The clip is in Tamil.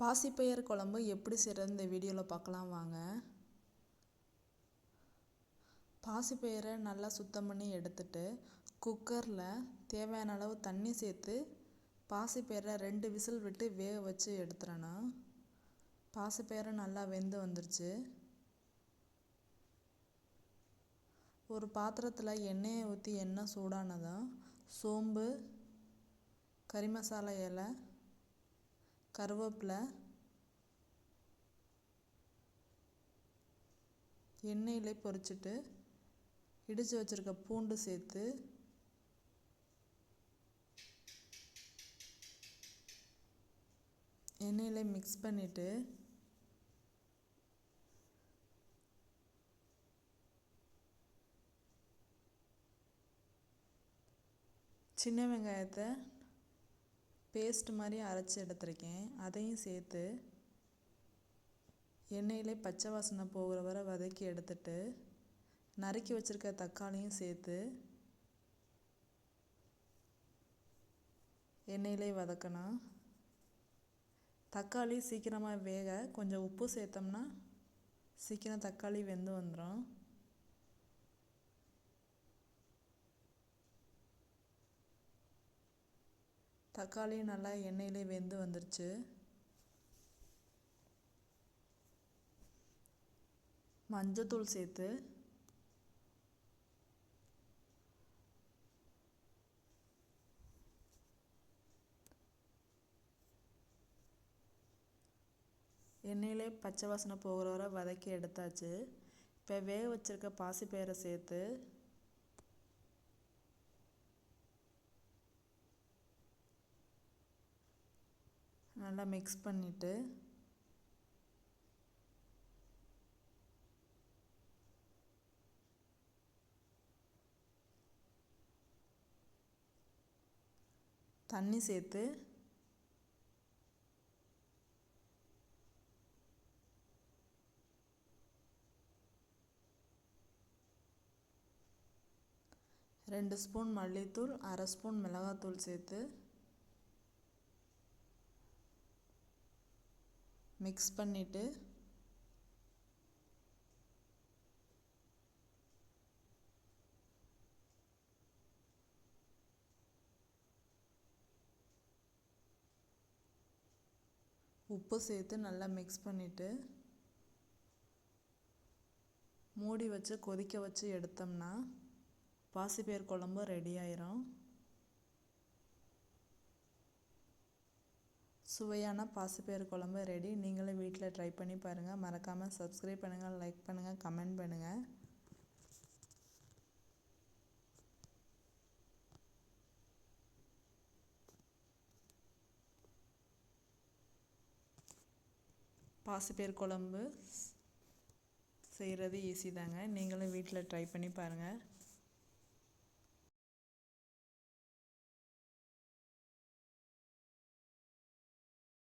பாசிப்பயிர் குழம்பு எப்படி செய்கிறது இந்த வீடியோவில் பார்க்கலாம் வாங்க. பாசிப்பயிரை நல்லா சுத்தம் பண்ணி எடுத்துட்டு குக்கரில் தேவையான அளவு தண்ணி சேர்த்து பாசிப்பயிரை ரெண்டு விசில் விட்டு வேக வச்சு எடுத்துடணும். பாசிப்பயிரை நல்லா வெந்து வந்துருச்சு. ஒரு பாத்திரத்தில் எண்ணெயை ஊற்றி எண்ணெய் சூடானதும் சோம்பு கறி மசாலா இலை கருவேப்பிலை எண்ணெயிலே பொரிச்சிட்டு இடித்து வச்சுருக்க பூண்டு சேர்த்து எண்ணெயில் மிக்ஸ் பண்ணிவிட்டு சின்ன வெங்காயத்தை பேஸ்ட் மாதிரி அரைச்சி எடுத்திருக்கேன். அதையும் சேர்த்து எண்ணெயிலே பச்சை வாசனை போகிற வரை வதக்கி எடுத்துட்டு நறுக்கி வச்சுருக்க தக்காளியும் சேர்த்து எண்ணெயிலே வதக்கணும். தக்காளி சீக்கிரமாக வேக கொஞ்சம் உப்பு சேர்த்தோம்னா சீக்கிரம் தக்காளி வெந்து வந்துடும் தக்காளி நல்லா எண்ணெயிலே வெந்து வந்துருச்சு. மஞ்சத்தூள் சேர்த்து எண்ணெயிலே பச்சை வாசனை போகிற வரை வதக்கி எடுத்தாச்சு. இப்போ வேக வச்சுருக்க பாசிப்பயிரை சேர்த்து நல்லா மிக்ஸ் பண்ணிவிட்டு தண்ணி சேர்த்து ரெண்டு ஸ்பூன் மல்லித்தூள் அரை ஸ்பூன் மிளகாத்தூள் சேர்த்து மிக்ஸ் பண்ணிவிட்டு உப்பு சேர்த்து நல்லா மிக்ஸ் பண்ணிவிட்டு மூடி வச்சு கொதிக்க வச்சு எடுத்தோம்னா பாசிப்பயிர் குழம்பு ரெடி ஆயிரும். சுவையான பாசிப்பயிறு குழம்பு ரெடி நீங்களும் வீட்டில் ட்ரை பண்ணி பாருங்கள் மறக்காமல் சப்ஸ்கிரைப் பண்ணுங்கள் லைக் பண்ணுங்கள் கமெண்ட் பண்ணுங்கள் பாசிப்பயிர் குழம்பு செய்கிறது ஈஸி தாங்க. நீங்களும் வீட்டில் ட்ரை பண்ணி பாருங்கள்